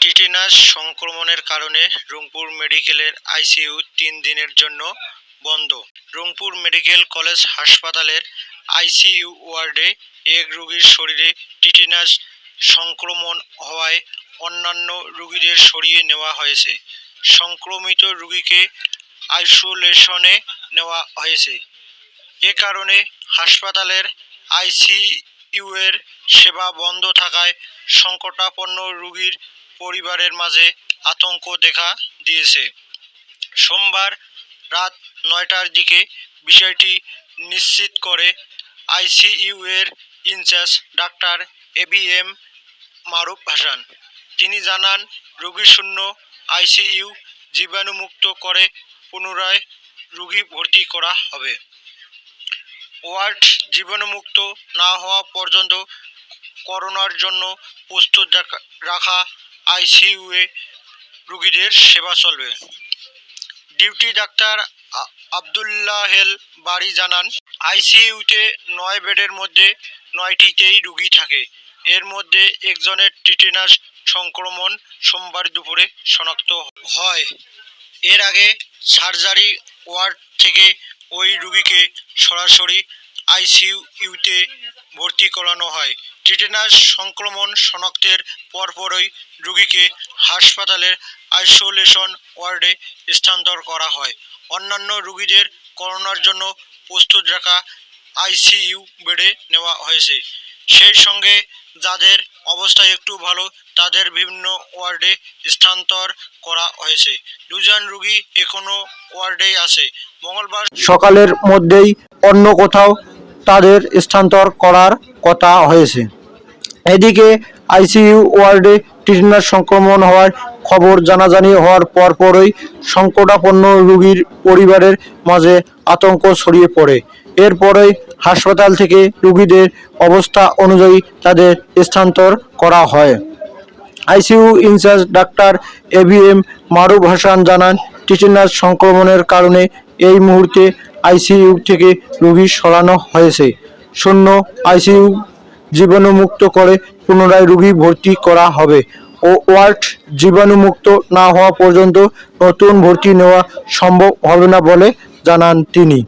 Tetanus সংক্রমণের কারণে রংপুর মেডিকেলের আইসিইউ তিন দিনের জন্য বন্ধ। রংপুর মেডিকেল কলেজ হাসপাতালের আইসিইউ ওয়ার্ডে এক রোগীর শরীরে টিটেনাস সংক্রমণ হওয়ায় অন্যান্য রোগীদের সরিয়ে নেওয়া হয়েছে। সংক্রমিত রোগীকে আইসোলেশনে নেওয়া হয়েছে। এ কারণে হাসপাতালের আইসিইউ এর সেবা বন্ধ থাকায় সংকটাপন্ন রোগীর পরিবারের মাঝে আতঙ্ক দেখা দিয়েছে। সোমবার রাত নয়টার দিকে বিষয়টি নিশ্চিত করে আইসিইউ এর incharge doctor ABM Maruf Hasan. তিনি জানান রোগীশূন্য আইসিইউ জীবাণুমুক্ত করে পুনরায় রোগী ভর্তি করা হবে। ওয়ার্ড জীবাণুমুক্ত না হওয়া পর্যন্ত করোনার জন্য প্রস্তুত রাখা আইসিইউয়ে রোগীদের সেবা চলবে। ডিউটি ডাক্তার আবদুল্লাহেল বাড়ি জানান, আইসিইউতে নয় বেডের মধ্যে নয়টিতেই রুগী থাকে। এর মধ্যে একজনের টিটেনাস সংক্রমণ সোমবার দুপুরে শনাক্ত হয়। এর আগে সার্জারি ওয়ার্ড থেকে ওই রুগীকে সরাসরি আইসিইউতে ভর্তি করানো হয়। টিটেনাস সংক্রমণ শনাক্তের পরপরই রোগীকে হাসপাতালের আইসোলেশন ওয়ার্ডে স্থানান্তর করা হয়। অন্যান্য রোগীদের করোনার জন্য প্রস্তুত রাখা আইসিইউ বেডে নেওয়া হয়েছে। সেই সঙ্গে যাদের অবস্থা একটু ভালো, তাদের বিভিন্ন ওয়ার্ডে স্থানান্তর করা হয়েছে। দুজন রোগী এখনও ওয়ার্ডেই আছে। মঙ্গলবার সকালের মধ্যেই অন্য কোথাও তাদের স্থানান্তর করার কথা হয়েছে। এদিকে আইসিইউ ওয়ার্ডে টিটেনাস সংক্রমণ হওয়ার খবর জানাজানি হওয়ার পরপরই সংকটাপন্ন রোগীর পরিবারের মাঝে আতঙ্ক ছড়িয়ে পড়ে। এরপরেই হাসপাতাল থেকে রোগীদের অবস্থা অনুযায়ী তাদের স্থানান্তর করা হয়। ICU incharge doctor AVM Maruf Hasan জানান টিটেনাস সংক্রমণের কারণে এই মুহূর্তে আইসিইউ থেকে রোগী সরানো হয়েছে। শূন্য আইসিইউ জীবাণুমুক্ত করে পুনরায় রোগী ভর্তি করা হবে ও ওয়ার্ড জীবাণুমুক্ত না হওয়া পর্যন্ত নতুন ভর্তি নেওয়া সম্ভব হবে না বলে জানান তিনি।